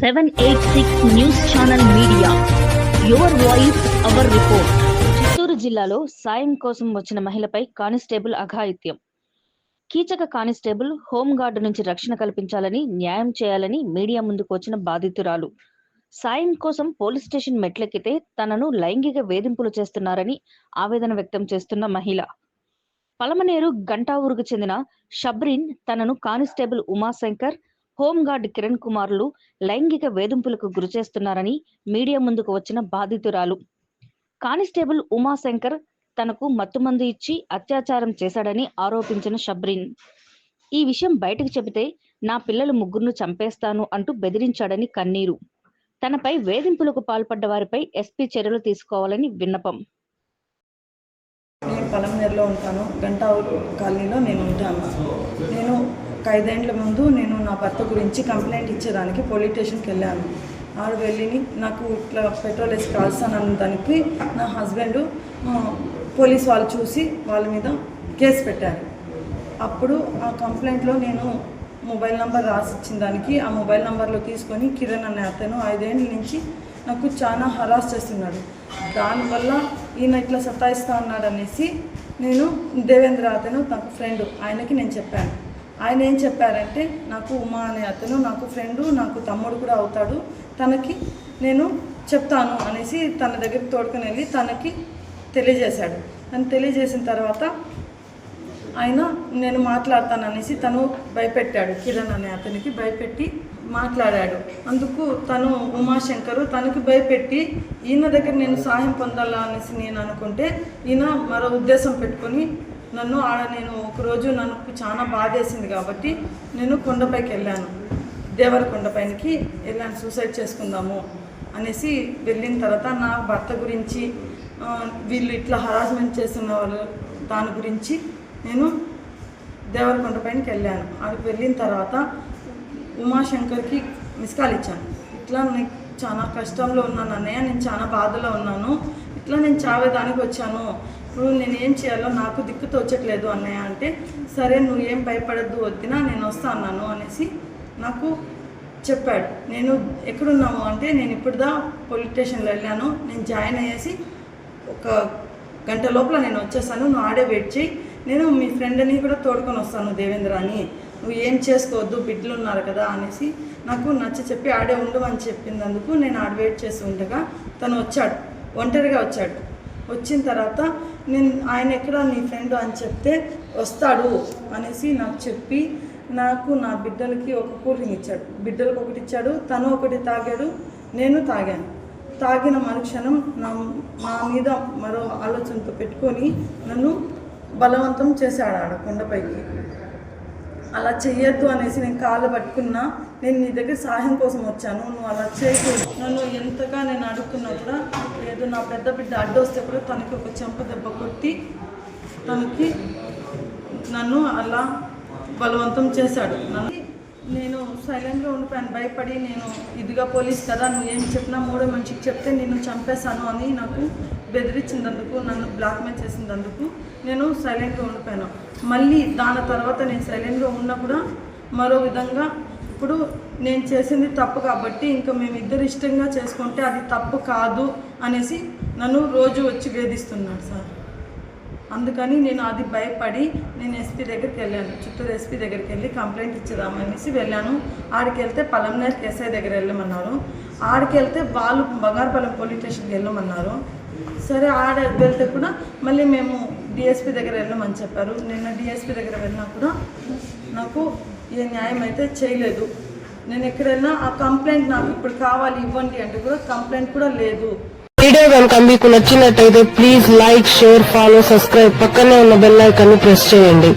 Seven eight six news channel media. Your voice our report. Chittoor జిల్లాలో సాయం కోసం వచ్చిన మహిళపై కానిస్టేబుల్ అఘాయిత్యం. కీచక కానిస్టేబుల్ హోంగార్డు నుంచి రక్షణ కల్పించాలని న్యాయం చేయాలని మీడియా ముందుకు వచ్చిన బాధితురాలు. సాయం కోసం పోలీస్ స్టేషన్ మెట్లెక్కితే తనను లైంగిక వేధింపులు చేస్తున్నారని ఆవేదన వ్యక్తం చేస్తున్న మహిళ. పలమనేరు గంటావూరుకు చెందిన షబ్రిన్ తనను constable Umashankar home guard Kiran కుమార్లు లైంగిక వేధింపులకు గురిచేస్తున్నారని మీడియా ముందుకు వచ్చిన బాధితురాలు. కానిస్టేబుల్ ఉమాశంకర్ తనకు మత్తుమందు ఇచ్చి అత్యాచారం చేశాడని ఆరోపించిన షబ్రిన్ ఈ విషయం బయటకు చెబితే నా పిల్లలు ముగ్గురును చంపేస్తాను అంటూ బెదిరించాడని కన్నీరు. తనపై వేధింపులకు పాల్పడ్డ వారిపై ఎస్పీ చర్యలు తీసుకోవాలని విన్నపం. నేను పలంనేరులో ఉంటాను. గంట కాలనీలో నేను ఉంటాను. నేను ఒక ఐదేండ్ల ముందు నేను నా భర్త గురించి కంప్లైంట్ ఇచ్చేదానికి పోలీస్ స్టేషన్కి వెళ్ళాను. ఆడ వెళ్ళి నాకు ఇట్లా పెట్రోల్ వేసి కాల్స్తానన్న దానికి నా హస్బెండ్ పోలీస్ వాళ్ళు చూసి వాళ్ళ మీద కేసు పెట్టారు. అప్పుడు ఆ కంప్లైంట్లో నేను మొబైల్ నెంబర్ రాసి ఇచ్చిన దానికి ఆ మొబైల్ నెంబర్లో తీసుకొని కిరణ్ అనే అతను ఐదేళ్ళ నుంచి నాకు చాలా హరాస్ చేస్తున్నాడు. దానివల్ల ఈయన ఇట్లా సతాయిస్తా ఉన్నాడు అనేసి నేను దేవేంద్ర అతను నాకు ఫ్రెండ్ ఆయనకి నేను చెప్పాను. ఆయన ఏం చెప్పారంటే నాకు ఉమా అనే అతను నాకు ఫ్రెండు నాకు తమ్ముడు కూడా అవుతాడు. తనకి నేను చెప్తాను అనేసి తన దగ్గరికి తోడుకొని వెళ్ళి తనకి తెలియజేశాడు. తను తెలియజేసిన తర్వాత ఆయన నేను మాట్లాడతాను అనేసి తను భయపెట్టాడు. కిరణ్ అనే అతనికి భయపెట్టి మాట్లాడాడు. అందుకు తను ఉమాశంకరు తనకి భయపెట్టి ఈయన దగ్గర నేను సాయం పొందాలా అనేసి నేను అనుకుంటే ఈయన మరో ఉద్దేశం పెట్టుకొని నన్ను ఆడ నేను ఒకరోజు నన్ను చాలా బాధేసింది కాబట్టి నేను కొండపైకి వెళ్ళాను. దేవర కొండపైనకి వెళ్ళాను సూసైడ్ చేసుకుందాము అనేసి వెళ్ళిన తర్వాత నా భర్త గురించి వీళ్ళు ఇట్లా హరాస్మెంట్ చేస్తున్న వాళ్ళు దాని గురించి నేను దేవరకొండ పైనకి వెళ్ళాను. అక్కడికి వెళ్ళిన తర్వాత ఉమాశంకర్కి మిస్ కాల్ ఇచ్చాను. ఇట్లా నేను చాలా కష్టంలో ఉన్నాను అన్నయ్య నేను చాలా బాధలో ఉన్నాను. ఇట్లా నేను చావేదానికి వచ్చాను. ఇప్పుడు నేను ఏం చేయాలో నాకు దిక్కు తోచట్లేదు అన్నయ్య అంటే సరే నువ్వు ఏం భయపడద్దు వద్దినా నేను వస్తా అన్నాను అనేసి నాకు చెప్పాడు. నేను ఎక్కడున్నాము అంటే నేను ఇప్పుడుదా పోలీస్ స్టేషన్లో వెళ్ళాను. నేను జాయిన్ అయ్యేసి ఒక గంట లోపల నేను వచ్చేసాను నువ్వు ఆడే వెయిట్ చేయి. నేను మీ ఫ్రెండ్ని కూడా తోడుకొని వస్తాను దేవేంద్ర అని నువ్వు ఏం చేసుకోవద్దు బిడ్డలు ఉన్నారు కదా అనేసి నాకు నచ్చ చెప్పి ఆడే ఉండు అని చెప్పినందుకు నేను ఆడ వెయిట్ చేసి ఉండగా తను వచ్చాడు ఒంటరిగా వచ్చాడు. వచ్చిన తర్వాత నేను ఆయన ఎక్కడ నీ ఫ్రెండ్ అని చెప్తే వస్తాడు అనేసి నాకు చెప్పి నాకు నా బిడ్డలకి ఒక కూల్ డ్రింక్ ఇచ్చాడు. బిడ్డలకు ఒకటి ఇచ్చాడు తను ఒకటి తాగాడు నేను తాగాను. తాగిన మరుక్షణం నా మా మీద మరో ఆలోచనతో పెట్టుకొని నన్ను బలవంతం చేశాడు ఆడ కొండపైకి. అలా చెయ్యొద్దు అనేసి నేను కాళ్ళు పట్టుకున్నా నేను నీ దగ్గర సహాయం కోసం వచ్చాను. నువ్వు అలా చేయకూడదు నన్ను ఎంతగా నేను అడుగుతున్నా కూడా లేదు నా పెద్ద బిడ్డ అడ్డొస్తే కూడా తనకి ఒక చెంప దెబ్బ కొట్టి తనకి నన్ను అలా బలవంతం చేశాడు. నన్ను నేను సైలెంట్గా ఉండిపోయాను. భయపడి నేను ఇదిగా పోలీస్ కదా నువ్వు ఏం చెప్పినా మూడో మనిషికి చెప్తే నేను చంపేశాను అని నాకు బెదిరించినందుకు నన్ను బ్లాక్మెయిల్ చేసినందుకు నేను సైలెంట్గా ఉండిపోయాను. మళ్ళీ దాని తర్వాత నేను సైలెంట్గా ఉన్నా కూడా మరో విధంగా ఇప్పుడు నేను చేసింది తప్పు కాబట్టి ఇంకా మేము ఇద్దరు ఇష్టంగా చేసుకుంటే అది తప్పు కాదు అనేసి నన్ను రోజు వచ్చి వేధిస్తున్నాడు సార్. అందుకని నేను అది భయపడి నేను ఎస్పీ దగ్గరికి వెళ్ళాను చిత్తూరు ఎస్పీ దగ్గరికి వెళ్ళి కంప్లైంట్ ఇచ్చేదామనేసి వెళ్ళాను. ఆడికి వెళ్తే పలంనేర్ ఎస్ఐ దగ్గర వెళ్ళమన్నారు. ఆడికి వెళ్తే వాళ్ళు బంగారుపాలెం పోలీస్ స్టేషన్కి వెళ్ళమన్నారు. సరే ఆడ వెళ్తే కూడా మళ్ళీ మేము డిఎస్పీ దగ్గర వెళ్ళమని చెప్పారు. నిన్న డిఎస్పీ దగ్గర వెళ్ళినా కూడా నాకు ఏ న్యాయం అయితే చేయలేదు. నేను ఎక్కడైనా ఆ కంప్లైంట్ నాకు ఇప్పుడు కావాలి ఇవ్వండి అంటే కూడా కంప్లైంట్ కూడా లేదు. వీడియో కనుక మీకు నచ్చినట్టయితే please like share follow subscribe పక్కనే ఉన్న బెల్ ఐకాన్ ప్రెస్ చేయండి.